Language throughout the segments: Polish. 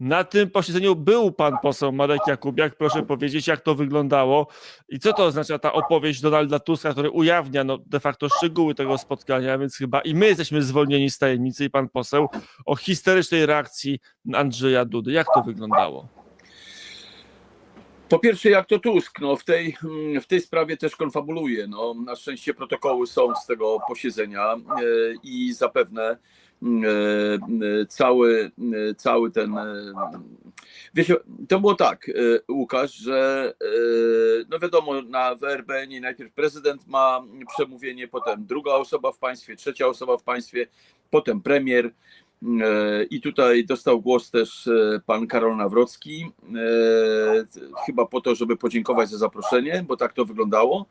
Na tym posiedzeniu był pan poseł Marek Jakubiak. Proszę powiedzieć, jak to wyglądało i co to oznacza ta opowieść Donalda Tuska, który ujawnia no, de facto szczegóły tego spotkania, więc chyba i my jesteśmy zwolnieni z tajemnicy i pan poseł o histerycznej reakcji Andrzeja Dudy. Jak to wyglądało? Po pierwsze, jak to Tusk, no w tej, w tej sprawie też konfabuluje. No, na szczęście protokoły są z tego posiedzenia e, i zapewne cały, e, cały ten. e, Wiecie, to było tak, e, Łukasz, że e, no wiadomo, na w RBN najpierw prezydent ma przemówienie, potem druga osoba w państwie, trzecia osoba w państwie, potem premier. E, I tutaj dostał głos też e, pan Karol Nawrocki, e, chyba po to, żeby podziękować za zaproszenie, bo tak to wyglądało.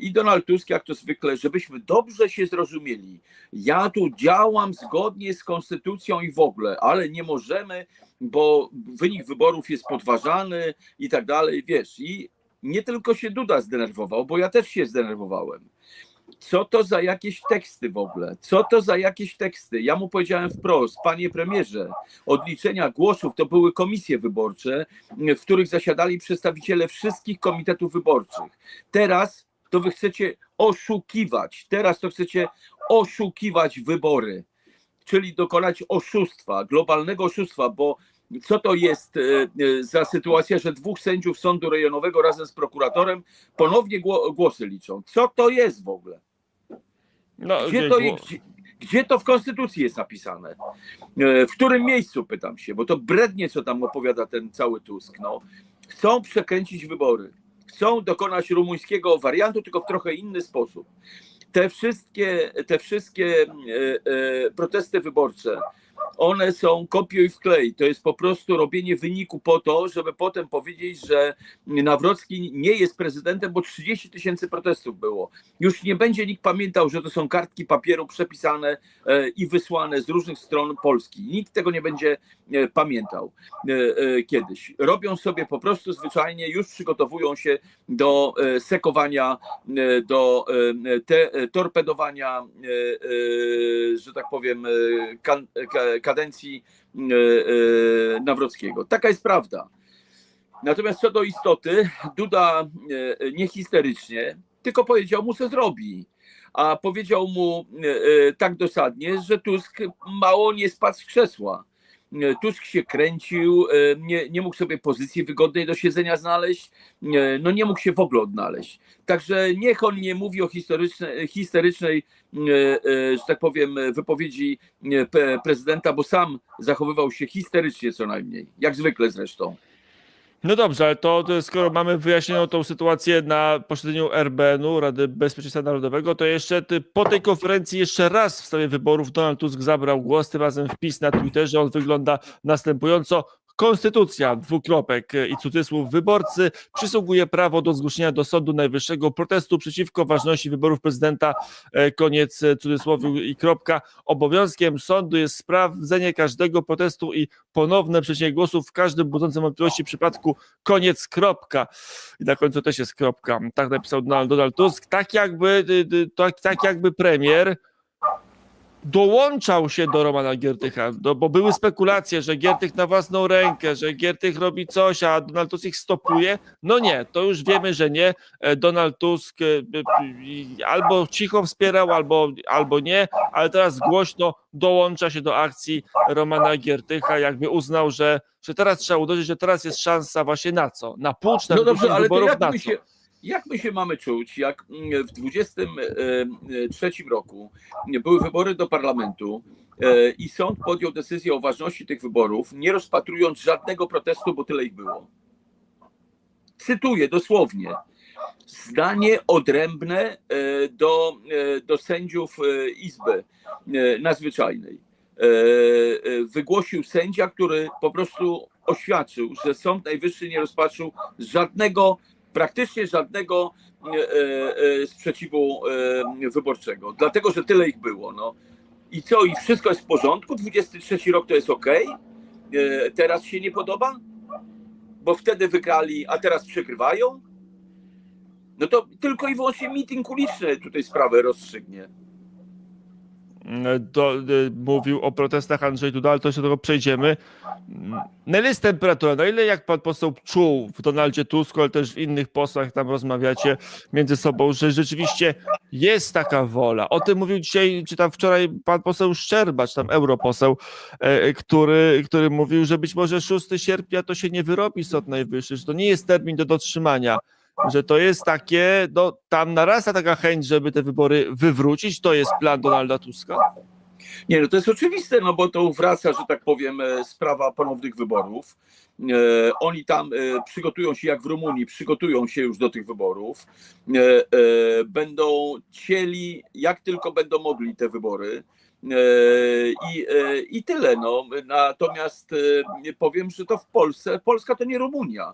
I Donald Tusk, jak to zwykle, żebyśmy dobrze się zrozumieli. Ja tu działam zgodnie z konstytucją i w ogóle, ale nie możemy, bo wynik wyborów jest podważany i tak dalej, wiesz. I nie tylko się Duda zdenerwował, bo ja też się zdenerwowałem co to za jakieś teksty w ogóle? Co to za jakieś teksty? Ja mu powiedziałem wprost, panie premierze, odliczenia głosów to były komisje wyborcze, w których zasiadali przedstawiciele wszystkich komitetów wyborczych. Teraz to wy chcecie oszukiwać, teraz to chcecie oszukiwać wybory, czyli dokonać oszustwa, globalnego oszustwa, bo co to jest e, e, za sytuacja, że dwóch sędziów sądu rejonowego razem z prokuratorem ponownie gło- głosy liczą? Co to jest w ogóle? No, Gdzie to, gdzie, gdzie to w Konstytucji jest napisane? E, W którym miejscu, pytam się, bo to brednie, co tam opowiada ten cały Tusk. No. Chcą przekręcić wybory. Chcą dokonać rumuńskiego wariantu, tylko w trochę inny sposób. Te wszystkie, te wszystkie protesty wyborcze, one są kopiuj wklej. To jest po prostu robienie wyniku po to, żeby potem powiedzieć, że Nawrocki nie jest prezydentem, bo 30 tysięcy protestów było. Już nie będzie nikt pamiętał, że to są kartki papieru przepisane e, i wysłane z różnych stron Polski. Nikt tego nie będzie e, pamiętał e, kiedyś. Robią sobie po prostu zwyczajnie, już przygotowują się do sekowania, do te, torpedowania, że tak powiem, kan, ka, kadencji e, e, Nawrockiego. Taka jest prawda. Natomiast co do istoty, Duda e, nie histerycznie, tylko powiedział mu, co zrobi. A powiedział mu tak dosadnie, że Tusk mało nie spadł z krzesła. E, Tusk się kręcił, e, nie, nie mógł sobie pozycji wygodnej do siedzenia znaleźć, e, no nie mógł się w ogóle odnaleźć. Także niech on nie mówi o historycznej, że tak powiem, wypowiedzi prezydenta, bo sam zachowywał się histerycznie co najmniej, jak zwykle zresztą. No dobrze, ale to, to skoro mamy wyjaśnioną tą sytuację na posiedzeniu RBN-u, Rady Bezpieczeństwa Narodowego, to jeszcze ty, po tej konferencji jeszcze raz w sprawie wyborów Donald Tusk zabrał głos, tym razem wpis na Twitterze, on wygląda następująco. Konstytucja, dwukropek e, i cudzysłów wyborcy przysługuje prawo do zgłoszenia do Sądu Najwyższego protestu przeciwko ważności wyborów prezydenta, e, koniec e, cudzysłowu i kropka. Obowiązkiem sądu jest sprawdzenie każdego protestu i ponowne przecięcie głosów w każdym budzącym wątpliwości przypadku, koniec, kropka. I na końcu też jest kropka. Tak napisał Donald, Tusk. Tak jakby, tak, tak jakby premier dołączał się do Romana Giertycha, do, bo były spekulacje, że Giertych na własną rękę, że Giertych robi coś, a Donald Tusk ich stopuje. No nie, to już wiemy, że nie. E, Donald Tusk e, albo cicho wspierał, albo, albo nie, ale teraz głośno dołącza się do akcji Romana Giertycha, jakby uznał, że, że teraz trzeba uderzyć, że teraz jest szansa właśnie na co? Na pucz, na No dobrze, ale to jak na co? Jak my się mamy czuć, jak mm, w 23 roku były wybory do parlamentu e, i sąd podjął decyzję o ważności tych wyborów, nie rozpatrując żadnego protestu, bo tyle ich było. Cytuję dosłownie. Zdanie odrębne e, do, e, do sędziów e, Izby e, Nadzwyczajnej. E, e, Wygłosił sędzia, który po prostu oświadczył, że Sąd Najwyższy nie rozpatrzył żadnego praktycznie żadnego e, e, sprzeciwu e, wyborczego, dlatego że tyle ich było. No. I co, i wszystko jest w porządku? 23 rok to jest ok? Teraz się nie podoba? Bo wtedy wygrali, a teraz przykrywają? No to tylko i wyłącznie meeting uliczny tutaj sprawę rozstrzygnie. Do, y, mówił o protestach Andrzej Duda, ale to jeszcze do tego przejdziemy. Na ile jest temperatura? Na ile jak pan poseł czuł w Donaldzie Tusku, ale też w innych posłach tam rozmawiacie między sobą, że rzeczywiście jest taka wola. O tym mówił dzisiaj, czy tam wczoraj pan poseł Szczerbacz, tam europoseł, e, który, który mówił, że być może 6 sierpnia to się nie wyrobi Sąd Najwyższy, że to nie jest termin do dotrzymania, że to jest takie, no tam narasta taka chęć, żeby te wybory wywrócić, to jest plan Donalda Tuska. Nie, no to jest oczywiste, no bo to wraca, że tak powiem, e, sprawa ponownych wyborów. E, oni tam e, przygotują się, jak w Rumunii, przygotują się już do tych wyborów. Będą cieli, jak tylko będą mogli te wybory. I, I tyle. No. Natomiast powiem, że to w Polsce, Polska to nie Rumunia.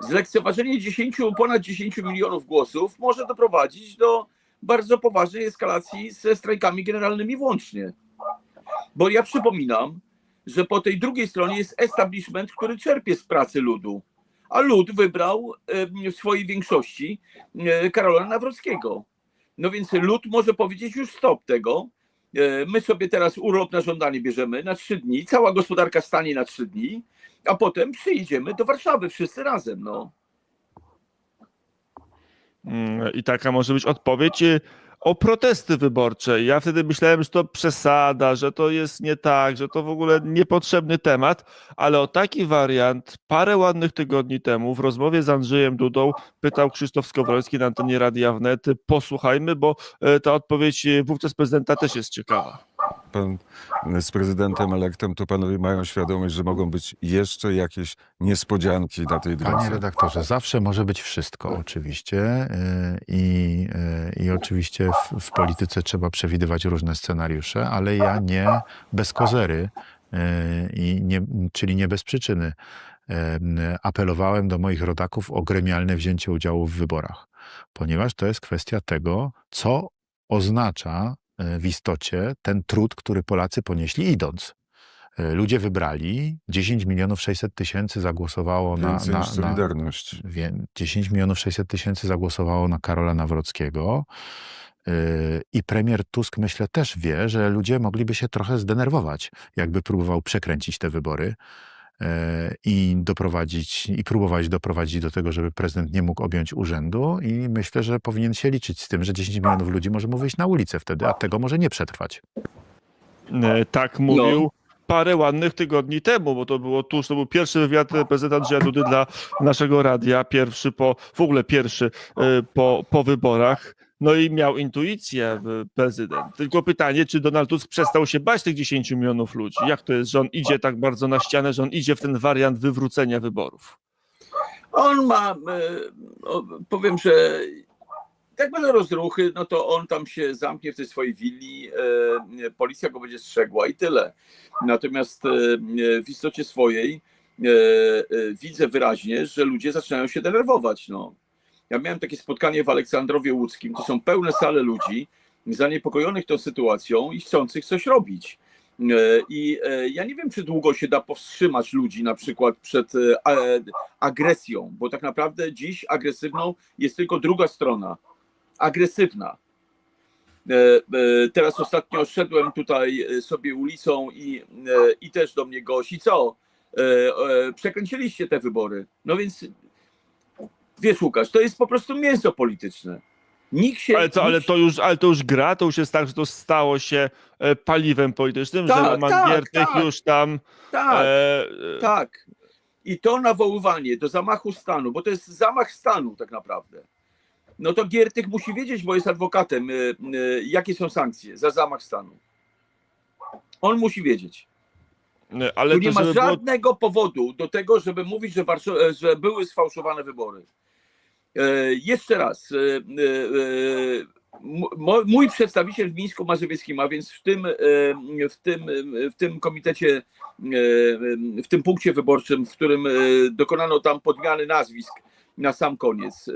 Zlekceważenie 10, ponad 10 milionów głosów może doprowadzić do bardzo poważnej eskalacji ze strajkami generalnymi włącznie. Bo ja przypominam, że po tej drugiej stronie jest establishment, który czerpie z pracy ludu. A lud wybrał w swojej większości Karola Nawrockiego. No więc lud może powiedzieć już stop tego. E, My sobie teraz urlop na żądanie bierzemy na trzy dni, cała gospodarka stanie na trzy dni, a potem przyjdziemy do Warszawy wszyscy razem. No. Mm, I taka może być odpowiedź y, o protesty wyborcze. Ja wtedy myślałem, że to przesada, że to jest nie tak, że to w ogóle niepotrzebny temat, ale o taki wariant parę ładnych tygodni temu w rozmowie z Andrzejem Dudą pytał Krzysztof Skowroński na antenie Radia Wnet. Posłuchajmy, bo e, ta odpowiedź e, wówczas prezydenta też jest ciekawa. Pan z prezydentem elektem, to panowie mają świadomość, że mogą być jeszcze jakieś niespodzianki na tej Panie drodze. redaktorze, zawsze może być wszystko, oczywiście. y, I, y, i oczywiście w, w polityce trzeba przewidywać różne scenariusze, ale ja nie bez kozery, y, i nie, czyli nie bez przyczyny, apelowałem do moich rodaków o gremialne wzięcie udziału w wyborach, ponieważ to jest kwestia tego, co oznacza w istocie ten trud, który Polacy ponieśli idąc. Y, Ludzie wybrali, 10 milionów 600 tysięcy zagłosowało na, Więcej na, na, Solidarność. Wie- 10 milionów 600 tysięcy zagłosowało na Karola Nawrockiego. Yy, I premier Tusk, myślę, też wie, że ludzie mogliby się trochę zdenerwować, jakby próbował przekręcić te wybory i doprowadzić, i próbować doprowadzić do tego, żeby prezydent nie mógł objąć urzędu. I myślę, że powinien się liczyć z tym, że 10 milionów ludzi może mu wyjść na ulicę wtedy, a tego może nie przetrwać. E, Tak mówił parę ładnych tygodni temu, bo to było tuż, to był pierwszy wywiad prezydenta Andrzeja Dudy dla naszego radia, pierwszy po, w ogóle pierwszy e, po, po wyborach. No i miał intuicję e, prezydent. Tylko pytanie, czy Donald Tusk przestał się bać tych 10 milionów ludzi? Jak to jest, że on idzie tak bardzo na ścianę, że on idzie w ten wariant wywrócenia wyborów? On ma, e, powiem, że jak będą rozruchy, no to on tam się zamknie w tej swojej willi, e, policja go będzie strzegła i tyle. Natomiast w istocie swojej widzę wyraźnie, że ludzie zaczynają się denerwować. No. Ja miałem takie spotkanie w Aleksandrowie Łódzkim, to są pełne sale ludzi zaniepokojonych tą sytuacją i chcących coś robić. E, I e, ja nie wiem, czy długo się da powstrzymać ludzi na przykład przed e, agresją, bo tak naprawdę dziś agresywną jest tylko druga strona. Agresywna. Teraz ostatnio szedłem tutaj sobie ulicą i, i też do mnie gość. I co? Przekręciliście te wybory. No więc wiesz, Łukasz, to jest po prostu mięso polityczne. Nikt się. Ale, co, ale, to już, ale to już gra, to już jest tak, że to stało się e, paliwem politycznym, że Tak, Roman tak, Giertych tak. już tam... Tak. e, e, Tak. I to nawoływanie do zamachu stanu, bo to jest zamach stanu tak naprawdę. No to Giertych musi wiedzieć, bo jest adwokatem, y, y, jakie są sankcje za zamach stanu. On musi wiedzieć. e, Ale Tu nie to, ma żeby było żadnego powodu do tego, żeby mówić, że, e, że były sfałszowane wybory. E, Jeszcze raz. e, e, Mój przedstawiciel w Mińsku Mazowieckim, a więc w tym, w tym, w tym komitecie, w tym punkcie wyborczym, w którym dokonano tam podmiany nazwisk na sam koniec.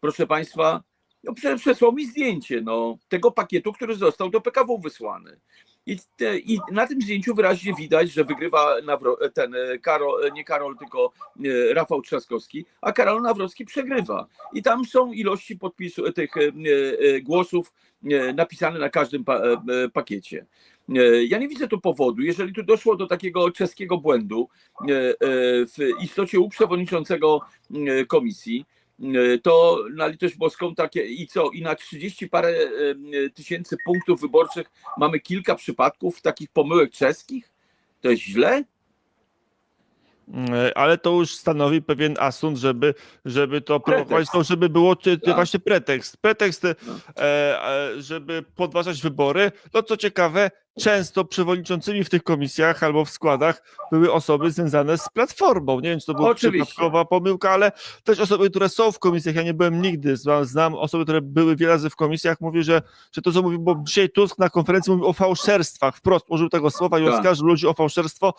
Proszę Państwa, no prze- przesłał mi zdjęcie no, tego pakietu, który został do PKW wysłany. I, te, I na tym zdjęciu wyraźnie widać, że wygrywa Nawro, ten e, Karol, nie Karol, tylko e, Rafał Trzaskowski, a Karol Nawrocki przegrywa. I tam są ilości podpisu, tych e, e, głosów e, napisane na każdym pa, e, e, pakiecie. E, Ja nie widzę tu powodu, jeżeli tu doszło do takiego czeskiego błędu e, e, w istocie u przewodniczącego e, komisji, e, to na litość boską takie i co, i na 30 parę e, tysięcy punktów wyborczych mamy kilka przypadków takich pomyłek czeskich? To jest źle? E, Ale to już stanowi pewien asumpt, żeby, żeby to prowokować, to żeby było Tak. właśnie pretekst. Pretekst, e, No. e, żeby podważać wybory. No co ciekawe, często przewodniczącymi w tych komisjach albo w składach były osoby związane z platformą. Nie wiem, czy to była Oczywiście. przypadkowa pomyłka, ale też osoby, które są w komisjach. Ja nie byłem nigdy. Znam, znam osoby, które były wiele razy w komisjach. Mówi, że, że to, co mówił, bo dzisiaj Tusk na konferencji mówił o fałszerstwach. Wprost użył tego słowa i Tak. oskarżył ludzi o fałszerstwo.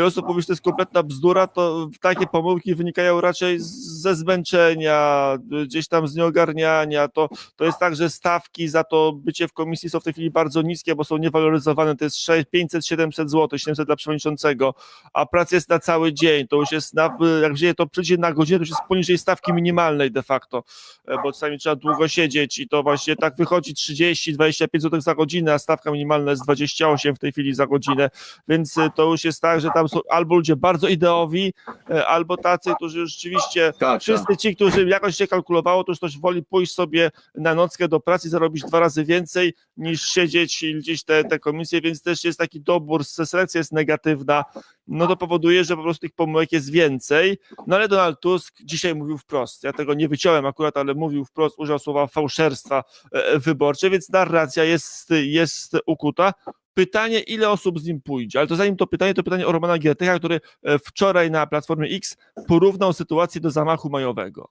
Wiele osób mówi, że to jest kompletna bzdura, to takie pomyłki wynikają raczej ze zmęczenia, gdzieś tam z nieogarniania. To, to jest tak, że stawki za to bycie w komisji są w tej chwili bardzo niskie, bo są niewaloryzowane. To jest 500-700 zł, 700 dla przewodniczącego, a praca jest na cały dzień. To już jest, na, jak wzięje to przyjdzie na godzinę, to już jest poniżej stawki minimalnej de facto, e, bo czasami trzeba długo siedzieć i to właśnie tak wychodzi 30-25 zł za godzinę, a stawka minimalna jest 28 w tej chwili za godzinę, więc e, to już jest tak, że tam są albo ludzie bardzo ideowi, e, albo tacy, którzy rzeczywiście Tak, Wszyscy ci, którzy jakoś się kalkulowało, to już ktoś woli pójść sobie na nockę do pracy i zarobić dwa razy więcej niż siedzieć i gdzieś te, te komisje, więc też jest taki dobór, selekcja jest negatywna, no to powoduje, że po prostu tych pomyłek jest więcej. No ale Donald Tusk dzisiaj mówił wprost, ja tego nie wyciąłem akurat, ale mówił wprost, użył słowa fałszerstwa e, wyborcze, więc narracja jest, jest ukuta. Pytanie, ile osób z nim pójdzie, ale to zanim to pytanie, to pytanie o Romana Giertycha, który e, wczoraj na Platformie X porównał sytuację do zamachu majowego.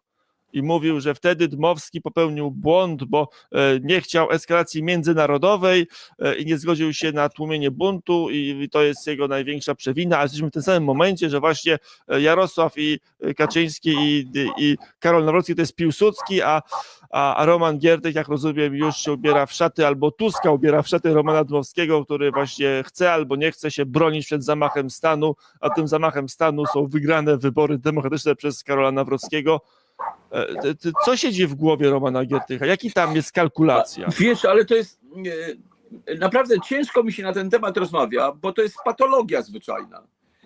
I mówił, że wtedy Dmowski popełnił błąd, bo e, nie chciał eskalacji międzynarodowej e, i nie zgodził się na tłumienie buntu, i to jest jego największa przewina. A jesteśmy w tym samym momencie, że właśnie e, Jarosław i Kaczyński i, i Karol Nawrocki to jest Piłsudski, a, a, Roman Giertych, jak rozumiem, już się ubiera w szaty, albo Tuska ubiera w szaty Romana Dmowskiego, który właśnie chce albo nie chce się bronić przed zamachem stanu, a tym zamachem stanu są wygrane wybory demokratyczne przez Karola Nawrockiego. E, Co siedzi w głowie Romana Giertycha? Jaki tam jest kalkulacja? Wiesz, ale to jest naprawdę ciężko mi się na ten temat rozmawia, bo to jest patologia zwyczajna.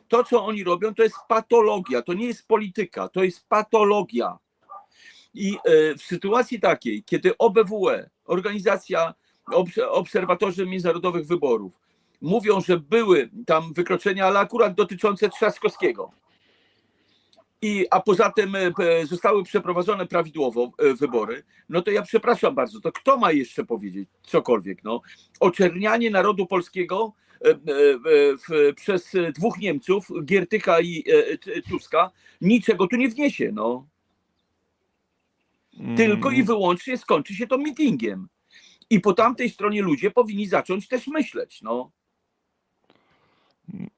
To, co oni robią, to jest patologia, to nie jest polityka, to jest patologia. I e, w sytuacji takiej, kiedy OBWE, Organizacja Obs- Obserwatorzy Międzynarodowych Wyborów, mówią, że były tam wykroczenia, ale akurat dotyczące Trzaskowskiego. I, a poza tym e, zostały przeprowadzone prawidłowo e, wybory, no to ja przepraszam bardzo, to kto ma jeszcze powiedzieć cokolwiek? No? Oczernianie narodu polskiego e, w, przez dwóch Niemców, Giertycha i Tuska, niczego tu nie wniesie. No. Tylko i wyłącznie skończy się to meetingiem. I po tamtej stronie ludzie powinni zacząć też myśleć. No.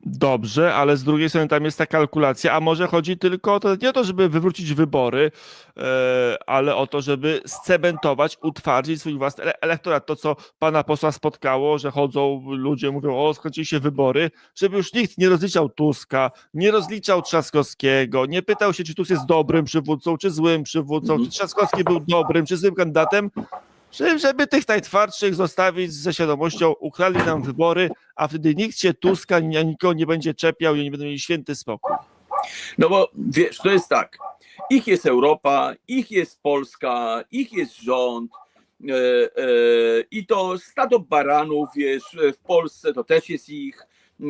Dobrze, ale z drugiej strony tam jest ta kalkulacja, a może chodzi tylko o to, nie o to, żeby wywrócić wybory, e, ale o to, żeby scementować, utwardzić swój własny ele- elektorat. To, co pana posła spotkało, że chodzą ludzie, mówią, o, skończyły się wybory, żeby już nikt nie rozliczał Tuska, nie rozliczał Trzaskowskiego, nie pytał się, czy Tusk jest dobrym przywódcą, czy złym przywódcą, czy Trzaskowski był dobrym, czy złym kandydatem, żeby- tych najtwardszych zostawić ze świadomością, ukradli nam wybory, a wtedy nikt się Tuska ani nikogo nie będzie czepiał i oni będą mieli święty spokój. No bo wiesz, to jest tak. Ich jest Europa, ich jest Polska, ich jest rząd. E, e, I to stado baranów, wiesz, w Polsce to też jest ich. E,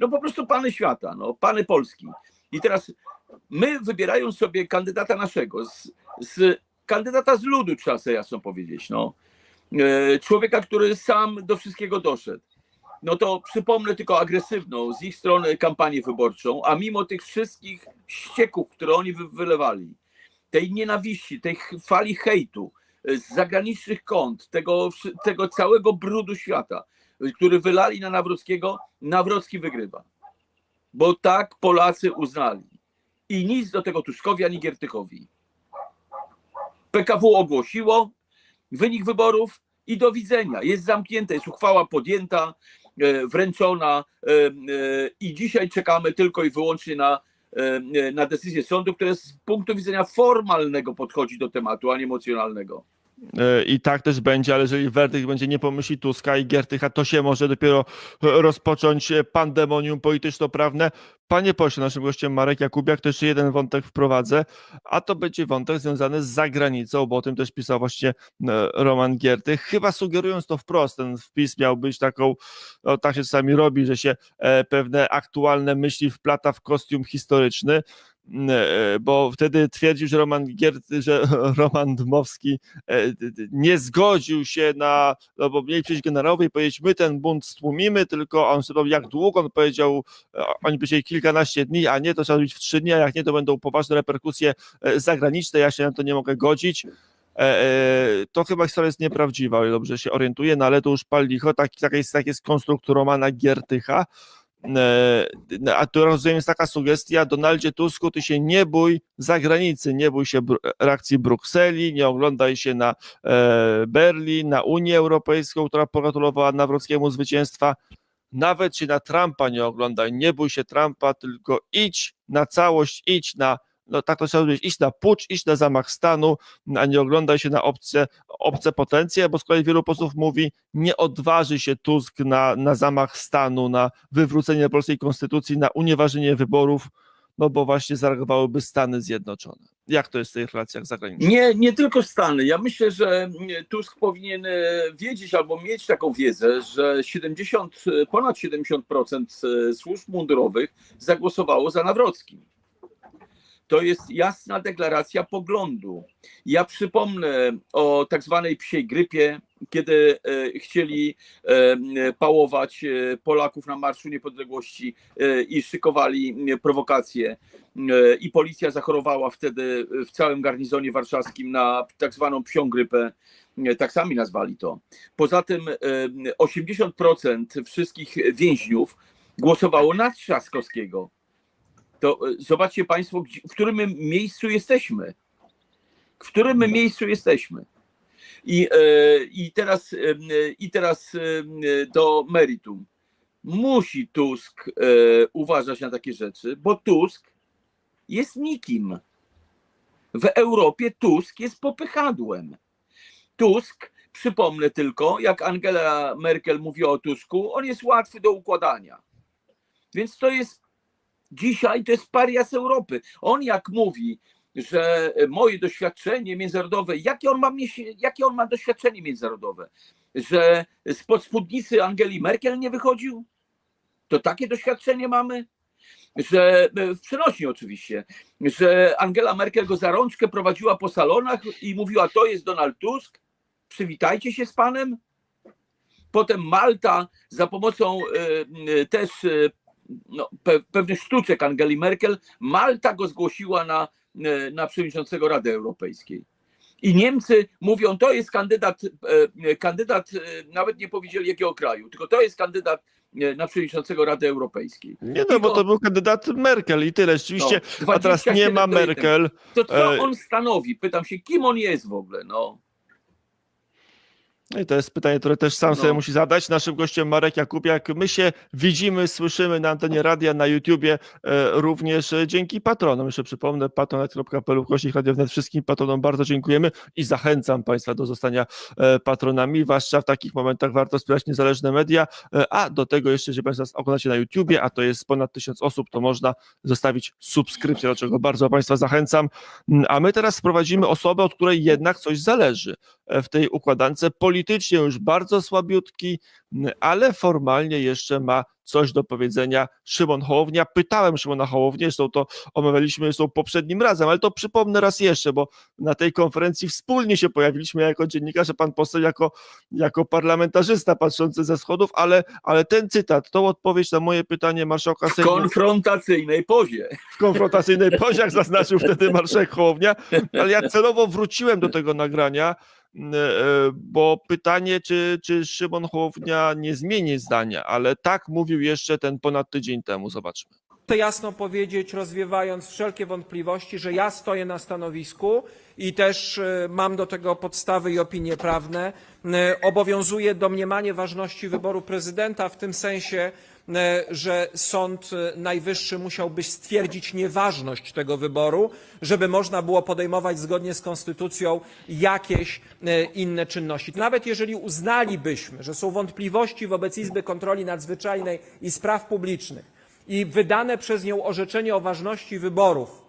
no po prostu pany świata, no, pany Polski. I teraz my wybierają sobie kandydata naszego, z, z kandydata z ludu, trzeba sobie jasno powiedzieć. No. E, człowieka, który sam do wszystkiego doszedł no to przypomnę tylko agresywną z ich strony kampanię wyborczą, a mimo tych wszystkich ścieków, które oni wy- wylewali, tej nienawiści, tej fali hejtu y, z zagranicznych kont, tego, tego całego brudu świata, y, który wylali na Nawrockiego, Nawrocki wygrywa. Bo tak Polacy uznali. I nic do tego Tuskowi ani Giertychowi. PKW ogłosiło wynik wyborów i do widzenia. Jest zamknięte, jest uchwała podjęta. e, wręczona e, e, i dzisiaj czekamy tylko i wyłącznie na, na decyzję sądu, które z punktu widzenia formalnego podchodzi do tematu, a nie emocjonalnego. E, I tak też będzie, ale jeżeli werdykt będzie nie pomyśli Tuska i Giertycha, to się może dopiero e, rozpocząć e, pandemonium polityczno-prawne. Panie pośle, naszym gościem Marek Jakubiak, jeszcze jeden wątek wprowadzę, a to będzie wątek związany z zagranicą, bo o tym też pisał właśnie Roman Giertych, chyba sugerując to wprost, ten wpis miał być taką, no tak się czasami robi, że się pewne aktualne myśli wplata w kostium historyczny, bo wtedy twierdził, że Roman Gierty, że Roman Dmowski e, nie zgodził się na, no bo mieli przyjść generałowie i powiedzieć, my ten bunt stłumimy, tylko on sobie jak długo, on powiedział, e, oni powiedzieli kilkanaście dni, a nie, to trzeba być w trzy dni, a jak nie, to będą poważne reperkusje e, zagraniczne, ja się na to nie mogę godzić. E, e, To chyba historia jest nieprawdziwa, o dobrze się orientuję, no ale to już pal licho, tak, tak, jest, tak jest konstrukt Romana Giertycha. E, no, A tu rozumiem jest taka sugestia, Donaldzie Tusku, ty się nie bój zagranicy, nie bój się reakcji Brukseli, nie oglądaj się na e, Berlin, na Unię Europejską, która pogratulowała Nawrockiemu zwycięstwa. Nawet się na Trumpa nie oglądaj, nie bój się Trumpa, tylko idź na całość, idź na, no tak to trzeba powiedzieć, idź na pucz, idź na zamach stanu, a nie oglądaj się na obce, obce potencje, bo z kolei wielu posłów mówi, nie odważy się Tusk na, na zamach stanu, na wywrócenie polskiej konstytucji, na unieważnienie wyborów, no bo właśnie zareagowałyby Stany Zjednoczone. Jak to jest w tych relacjach zagranicznych? Nie, nie tylko Stany. Ja myślę, że mm, Tusk powinien e, wiedzieć albo mieć taką wiedzę, że 70, e, ponad 70% e, służb mundurowych zagłosowało za Nawrockim. To jest jasna deklaracja poglądu. Ja przypomnę o tak zwanej psiej grypie, kiedy e, chcieli e, pałować e, Polaków na Marszu Niepodległości i szykowali prowokacje. I policja zachorowała wtedy w całym garnizonie warszawskim na tak zwaną psią grypę. Tak sami nazwali to. Poza tym e, 80% wszystkich więźniów głosowało na Trzaskowskiego. To e, zobaczcie Państwo, w którym miejscu jesteśmy. W którym my miejscu jesteśmy. I, e, i, teraz, e, I teraz do meritum. Musi Tusk uważać na takie rzeczy, bo Tusk jest nikim. W Europie Tusk jest popychadłem. Tusk, przypomnę tylko, jak Angela Merkel mówiła o Tusku, on jest łatwy do układania. Więc to jest dzisiaj to jest parias Europy. On jak mówi, że moje doświadczenie międzynarodowe, jakie on ma, jakie on ma doświadczenie międzynarodowe? Że spod spódnicy Angeli Merkel nie wychodził? To takie doświadczenie mamy? Że w przenośni oczywiście, że Angela Merkel go za rączkę prowadziła po salonach i mówiła: To jest Donald Tusk, przywitajcie się z panem. Potem Malta za pomocą e, e, też e, no, pe, pewnych sztuczek Angeli Merkel, Malta go zgłosiła na, e, na przewodniczącego Rady Europejskiej. I Niemcy mówią, to jest kandydat, e, kandydat, e, nawet nie powiedzieli jakiego kraju, tylko to jest kandydat na przewodniczącego Rady Europejskiej. Nie no, bo to był kandydat Merkel i tyle. Rzeczywiście, No, a teraz nie ma 27 do jednego. Merkel. To co on stanowi? Pytam się, kim on jest w ogóle? No. No i to jest pytanie, które też sam No. sobie musi zadać. Naszym gościem Marek Jakubiak. My się widzimy, słyszymy na antenie radia, na YouTubie, e, również e, dzięki patronom. Jeszcze przypomnę, patronet.pl, kośnik Radio Wnet. Wszystkim patronom bardzo dziękujemy i zachęcam Państwa do zostania e, patronami, zwłaszcza w takich momentach warto wspierać niezależne media, a do tego jeszcze, jeżeli Państwo nas oglądacie na YouTubie, a to jest ponad tysiąc osób, to można zostawić subskrypcję, do czego bardzo Państwa zachęcam. Mm, A my teraz sprowadzimy osobę, od której jednak coś zależy w tej układance. Politycznie już bardzo słabiutki, ale formalnie jeszcze ma coś do powiedzenia Szymon Hołownia. Pytałem Szymona Hołownię, zresztą to omawialiśmy zresztą poprzednim razem, ale to przypomnę raz jeszcze, bo na tej konferencji wspólnie się pojawiliśmy jako dziennikarze, pan poseł jako, jako parlamentarzysta patrzący ze schodów, ale, ale ten cytat, tą odpowiedź na moje pytanie marszałka W Sejmu konfrontacyjnej pozie. w konfrontacyjnej pozie, jak zaznaczył wtedy marszałek Hołownia, ale ja celowo wróciłem do tego nagrania, bo pytanie, czy, czy Szymon Hołownia nie zmieni zdania, ale tak mówił jeszcze ten ponad tydzień temu, zobaczmy. Chcę jasno powiedzieć, rozwiewając wszelkie wątpliwości, że ja stoję na stanowisku i też e, mam do tego podstawy i opinie prawne. E, Obowiązuje domniemanie ważności wyboru prezydenta w tym sensie, e, że Sąd e, Najwyższy musiałby stwierdzić nieważność tego wyboru, żeby można było podejmować zgodnie z konstytucją jakieś e, inne czynności. Nawet jeżeli uznalibyśmy, że są wątpliwości wobec Izby Kontroli Nadzwyczajnej i Spraw Publicznych, i wydane przez nią orzeczenie o ważności wyborów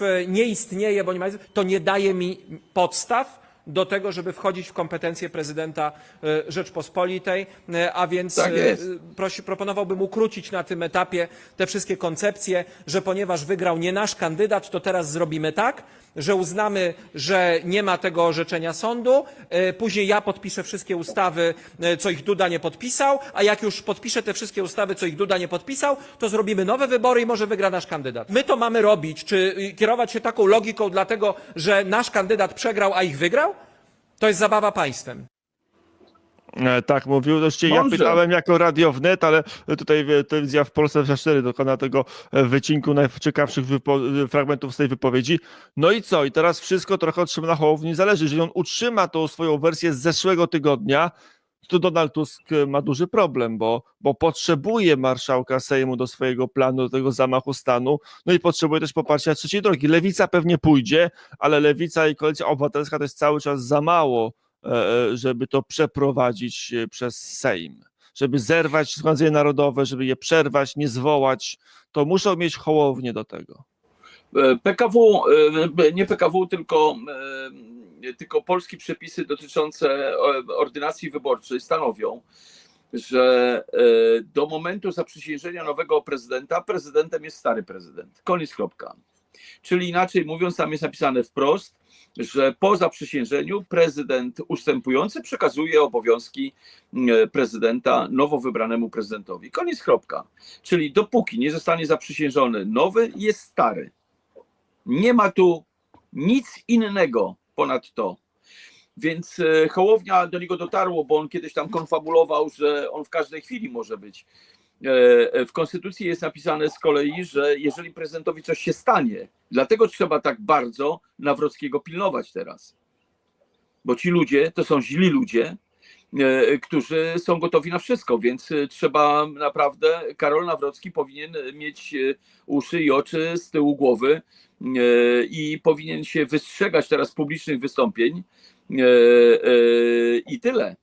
e, nie istnieje, bo nie ma, to nie daje mi podstaw do tego, żeby wchodzić w kompetencje prezydenta e, Rzeczpospolitej, e, a więc Tak e, prosi, proponowałbym ukrócić na tym etapie te wszystkie koncepcje, że ponieważ wygrał nie nasz kandydat, to teraz zrobimy tak, że uznamy, że nie ma tego orzeczenia sądu, e, później ja podpiszę wszystkie ustawy, e, co ich Duda nie podpisał, a jak już podpiszę te wszystkie ustawy, co ich Duda nie podpisał, to zrobimy nowe wybory i może wygra nasz kandydat. My to mamy robić, czy kierować się taką logiką dlatego, że nasz kandydat przegrał, a ich wygrał? To jest zabawa państwem. E, Tak mówił. Zresztą ja pytałem jako Radio Wnet, ale tutaj telewizja w Polsce 24 dokona tego e, wycinku najciekawszych e, fragmentów z tej wypowiedzi. No i co? I teraz wszystko trochę od Szymona Hołowni zależy. Jeżeli on utrzyma tą swoją wersję z zeszłego tygodnia, to Donald Tusk ma duży problem, bo, bo potrzebuje marszałka Sejmu do swojego planu, do tego zamachu stanu, no i potrzebuje też poparcia trzeciej drogi. Lewica pewnie pójdzie, ale Lewica i Koalicja Obywatelska to jest cały czas za mało, żeby to przeprowadzić e, przez Sejm. Żeby zerwać Zgromadzenie Narodowe, żeby je przerwać, nie zwołać, to muszą mieć hołownię do tego. E, PKW, e, nie PKW, tylko, e, tylko polskie przepisy dotyczące e, ordynacji wyborczej stanowią, że e, do momentu zaprzysiężenia nowego prezydenta prezydentem jest stary prezydent. Koniec kropka. Czyli inaczej mówiąc, tam jest napisane wprost, że po zaprzysiężeniu prezydent ustępujący przekazuje obowiązki e, prezydenta nowo wybranemu prezydentowi. Koniec kropka. Czyli dopóki nie zostanie zaprzysiężony nowy, jest stary. Nie ma tu nic innego ponad to. Więc e, Hołownia do niego dotarło, bo on kiedyś tam konfabulował, że on w każdej chwili może być. E, e, W konstytucji jest napisane z kolei, że jeżeli prezydentowi coś się stanie, dlatego trzeba tak bardzo Nawrockiego pilnować teraz. Bo ci ludzie to są źli ludzie, e, którzy są gotowi na wszystko, więc trzeba naprawdę, Karol Nawrocki powinien mieć uszy i oczy z tyłu głowy i powinien się wystrzegać teraz publicznych wystąpień i tyle.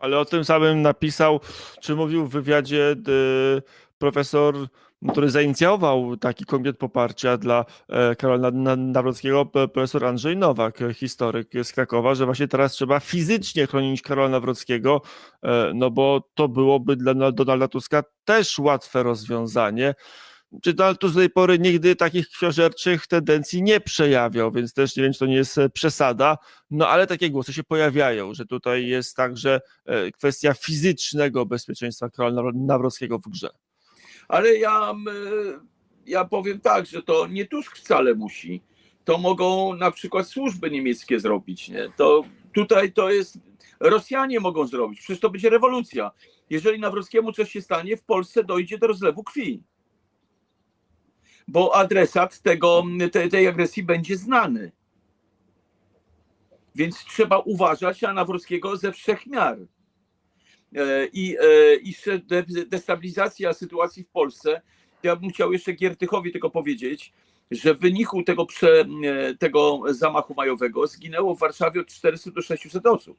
Ale o tym samym napisał, czy mówił w wywiadzie y, profesor, który zainicjował taki komitet poparcia dla e, Karola Na- Na- Nawrockiego, profesor Andrzej Nowak, historyk z Krakowa, że właśnie teraz trzeba fizycznie chronić Karola Nawrockiego, e, no bo to byłoby dla Na- Donalda Tuska też łatwe rozwiązanie. Czy Donald Tusk do tej pory nigdy takich książerczych tendencji nie przejawiał, więc też nie wiem, czy to nie jest e, przesada, no ale takie głosy się pojawiają, że tutaj jest także e, kwestia fizycznego bezpieczeństwa Nawro- Nawrockiego w grze. Ale ja, m, ja powiem tak, że to nie Tusk wcale musi. To mogą na przykład służby niemieckie zrobić. Nie? To tutaj to jest. Rosjanie mogą zrobić. Przecież to będzie rewolucja. Jeżeli Nawrockiemu coś się stanie, w Polsce dojdzie do rozlewu krwi. Bo adresat tego, te, tej agresji będzie znany. Więc trzeba uważać na Nawrockiego ze wszech miar. E, I, e, i de- destabilizacja sytuacji w Polsce. Ja bym chciał jeszcze Giertychowi tylko powiedzieć, że w wyniku tego, prze, e, tego zamachu majowego zginęło w Warszawie od 400 do 600 osób.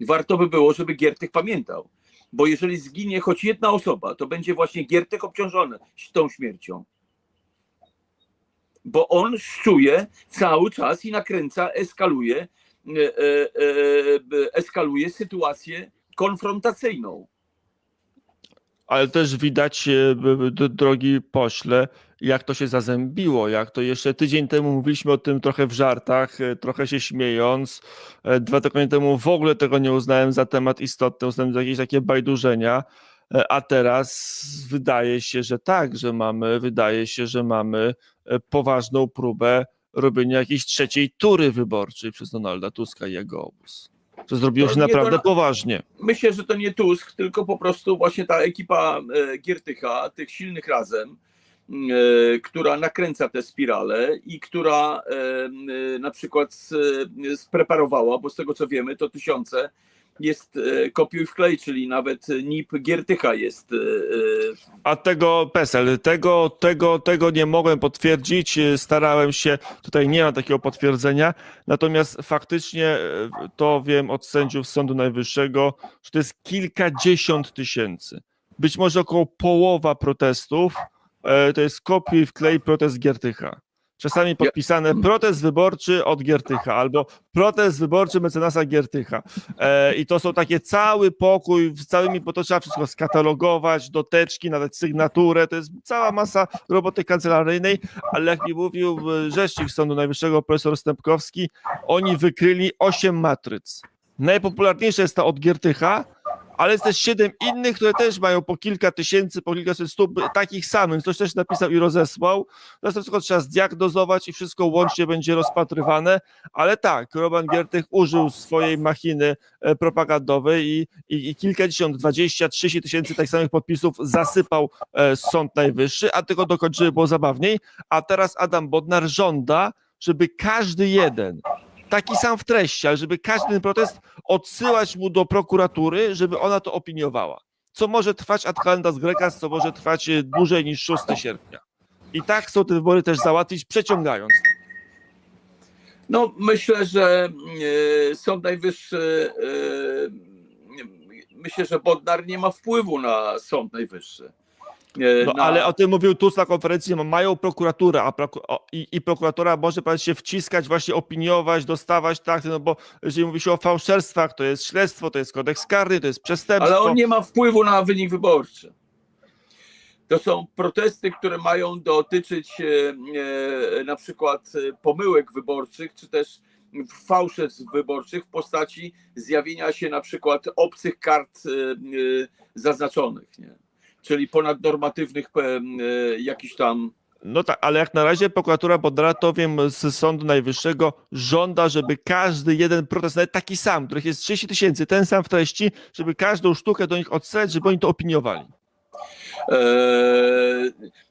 Warto by było, żeby Giertych pamiętał, bo jeżeli zginie choć jedna osoba, to będzie właśnie Giertych obciążony tą śmiercią. Bo on szczuje cały czas i nakręca, eskaluje, e, e, e, eskaluje sytuację konfrontacyjną. Ale też widać, e, drogi pośle, jak to się zazębiło, jak to jeszcze tydzień temu mówiliśmy o tym trochę w żartach, e, trochę się śmiejąc. E, Dwa tygodnie temu w ogóle tego nie uznałem za temat istotny, uznałem za jakieś takie bajdurzenia. A teraz wydaje się, że tak, że mamy, wydaje się, że mamy poważną próbę robienia jakiejś trzeciej tury wyborczej przez Donalda Tuska i jego obóz. To zrobiło To się naprawdę do- poważnie. Myślę, że to nie Tusk, tylko po prostu właśnie ta ekipa e, Giertycha, tych silnych razem, e, która nakręca tę spiralę i która e, na przykład spreparowała, bo z tego co wiemy, to tysiące jest e, kopiuj wklej, czyli nawet NIP Giertycha jest. e, e, A tego PESEL, tego, tego, tego nie mogłem potwierdzić, starałem się, tutaj nie ma takiego potwierdzenia, natomiast faktycznie to wiem od sędziów Sądu Najwyższego, że to jest kilkadziesiąt tysięcy. Być może około połowa protestów e, to jest kopiuj wklej protest Giertycha. Czasami podpisane protest wyborczy od Giertycha albo protest wyborczy mecenasa Giertycha. E, I to są takie cały pokój, z całymi, bo to trzeba wszystko skatalogować, do teczki, nadać sygnaturę, to jest cała masa roboty kancelaryjnej, ale jak mi mówił e, rzecznik Sądu Najwyższego, profesor Stępkowski, oni wykryli osiem matryc. Najpopularniejsza jest ta od Giertycha, ale jest też siedem innych, które też mają po kilka tysięcy, po kilkaset stóp takich samych. Ktoś też napisał i rozesłał. Teraz to wszystko trzeba zdiagnozować i wszystko łącznie będzie rozpatrywane, ale tak, Roman Giertych użył swojej machiny e, propagandowej i, i, i kilkadziesiąt, dwadzieścia, trzydzieści tysięcy tak samych podpisów zasypał e, Sąd Najwyższy, a tylko dokończyły było zabawniej, a teraz Adam Bodnar żąda, żeby każdy jeden, taki sam w treści, ale żeby każdy ten protest odsyłać mu do prokuratury, żeby ona to opiniowała. Co może trwać ad calendas grecas, co może trwać e, dłużej niż 6 sierpnia. I tak chcą te wybory też załatwić, przeciągając. No, myślę, że e, Sąd Najwyższy, e, myślę, że Bodnar nie ma wpływu na Sąd Najwyższy. E, No, na- ale o tym mówił Tusk na konferencji, ma- mają prokuraturę, a proku- o, i, i prokuratura może się wciskać, właśnie opiniować, dostawać, tak, no bo jeżeli mówi się o fałszerstwach, to jest śledztwo, to jest kodeks karny, to jest przestępstwo. Ale on nie ma wpływu na wynik wyborczy. To są protesty, które mają dotyczyć e, e, na przykład e, pomyłek wyborczych, czy też fałszerstw wyborczych w postaci zjawienia się na przykład obcych kart e, zaznaczonych, nie? Czyli ponadnormatywnych e, jakichś tam No tak, ale jak na razie prokuratura Bodnara, to wiem z Sądu Najwyższego, żąda, żeby każdy jeden protest, nawet taki sam, których jest 30 tysięcy, ten sam w treści, żeby każdą sztukę do nich odsyłać, żeby oni to opiniowali. E,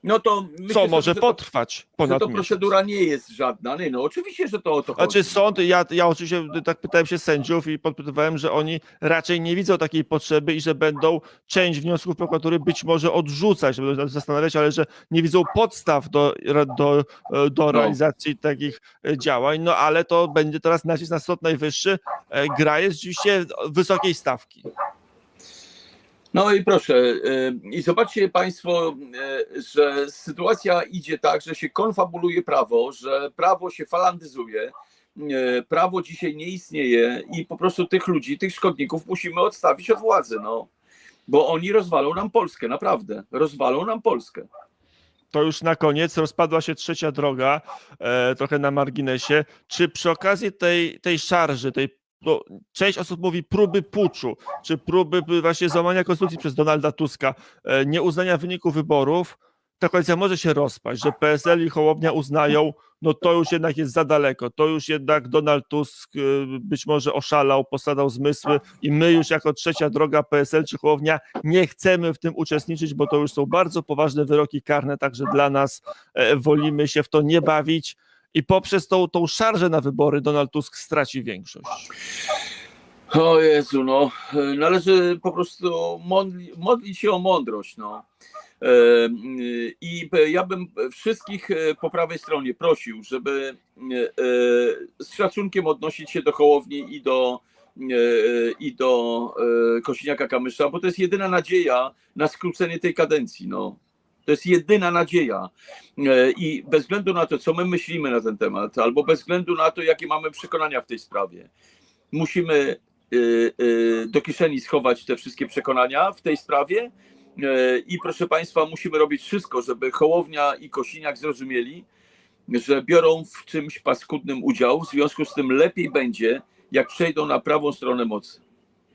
no to myślę, Co że- może że to- potrwać że ponad to miesiąc. procedura nie jest żadna. Nie, no oczywiście, że to o to chodzi. Znaczy sąd, ja, ja oczywiście tak pytałem się sędziów i podpytywałem, że oni raczej nie widzą takiej potrzeby i że będą część wniosków prokuratury być może odrzucać, że będą się zastanawiać, ale że nie widzą podstaw do, do, do No. realizacji takich e, działań, no ale to będzie teraz nacisk na Sąd Najwyższy. E, Gra jest rzeczywiście wysokiej stawki. No i proszę, y, i zobaczcie Państwo, y, że sytuacja idzie tak, że się konfabuluje prawo, że prawo się falandyzuje, y, prawo dzisiaj nie istnieje i po prostu tych ludzi, tych szkodników musimy odstawić od władzy, no. Bo oni rozwalą nam Polskę, naprawdę. Rozwalą nam Polskę. To już na koniec rozpadła się trzecia droga, e, trochę na marginesie. Czy przy okazji tej, tej szarży, tej, no, część osób mówi próby puczu, czy próby by właśnie złamania konstytucji przez Donalda Tuska, e, nieuznania wyniku wyborów, ta koalicja może się rozpaść, że PSL i Hołownia uznają, no to już jednak jest za daleko, to już jednak Donald Tusk e, być może oszalał, posadał zmysły i my już jako trzecia droga PSL czy Hołownia nie chcemy w tym uczestniczyć, bo to już są bardzo poważne wyroki karne, także dla nas e, wolimy się w to nie bawić i poprzez tą, tą szarżę na wybory Donald Tusk straci większość. O Jezu, no. Należy po prostu modli, modlić się o mądrość, no. E, y, I ja bym wszystkich e, po prawej stronie prosił, żeby e, z szacunkiem odnosić się do Hołowni i do, e, i do e, Kosiniaka-Kamysza, bo to jest jedyna nadzieja na skrócenie tej kadencji, no. To jest jedyna nadzieja. E, I bez względu na to, co my myślimy na ten temat, albo bez względu na to, jakie mamy przekonania w tej sprawie, musimy y, y, do kieszeni schować te wszystkie przekonania w tej sprawie. I proszę Państwa, musimy robić wszystko, żeby Hołownia i Kosiniak zrozumieli, że biorą w czymś paskudnym udział. W związku z tym lepiej będzie, jak przejdą na prawą stronę mocy.